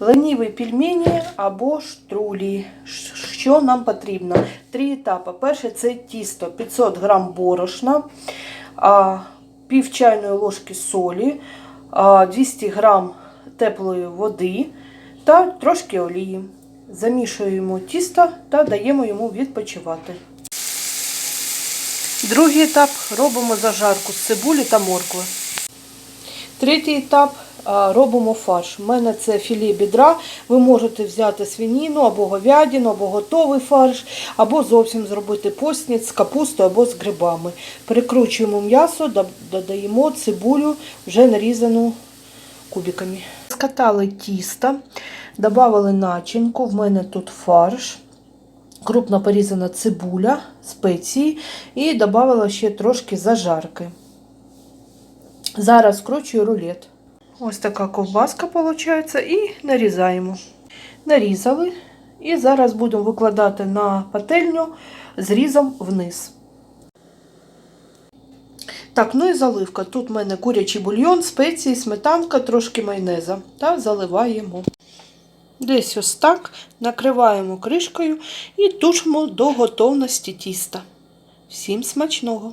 леніві пельмені або штрулі. Що нам потрібно? Три етапи. Перше це тісто 500 грам борошна, пів чайної ложки солі, 200 грам теплої води та трошки олії. Замішуємо тісто та даємо йому відпочивати. Другий етап робимо зажарку з цибулі та моркви. Третій етап робимо фарш. У мене це філе бідра. Ви можете взяти свиніну або говядину, або готовий фарш, або зовсім зробити постніць з капустою або з грибами. Перекручуємо м'ясо, додаємо цибулю, вже нарізану кубиками. Скатали тісто, додали начинку. В мене тут фарш. Крупно порізана цибуля, спеції і додала ще трошки зажарки. Зараз скручую рулет. Ось така ковбаска виходить, і нарізаємо. Нарізали. І зараз будемо викладати на пательню зрізом вниз. Так, ну і заливка. Тут в мене курячий бульйон, спеції, сметанка, трошки майонеза. Та заливаємо. Десь ось так накриваємо кришкою і тушимо до готовності тіста. Всім смачного!